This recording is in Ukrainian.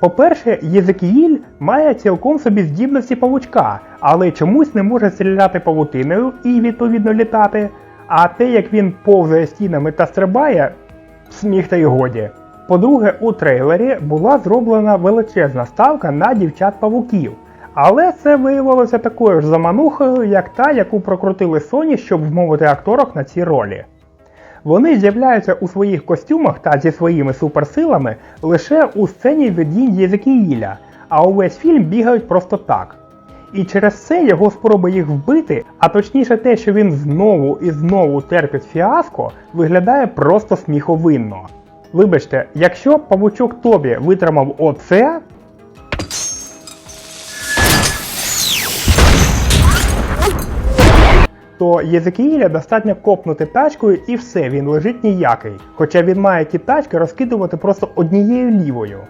По-перше, Єзекіїль має цілком собі здібності павучка, але чомусь не може стріляти павутиною і відповідно літати. А те, як він повзає стінами та стрибає, сміх та й годі. По-друге, у трейлері була зроблена величезна ставка на дівчат-павуків. Але це виявилося такою ж заманухою, як та, яку прокрутили Sony, щоб вмовити акторок на ці ролі. Вони з'являються у своїх костюмах та зі своїми суперсилами лише у сцені видінь Єзекіїля, а увесь фільм бігають просто так. І через це його спроби їх вбити, а точніше те, що він знову і знову терпить фіаско, виглядає просто сміховинно. Вибачте, якщо павучок Тобі витримав оце, то Єзекіїля достатньо копнути тачкою і все, він лежить ніякий. Хоча він має ті тачки розкидувати просто однією лівою.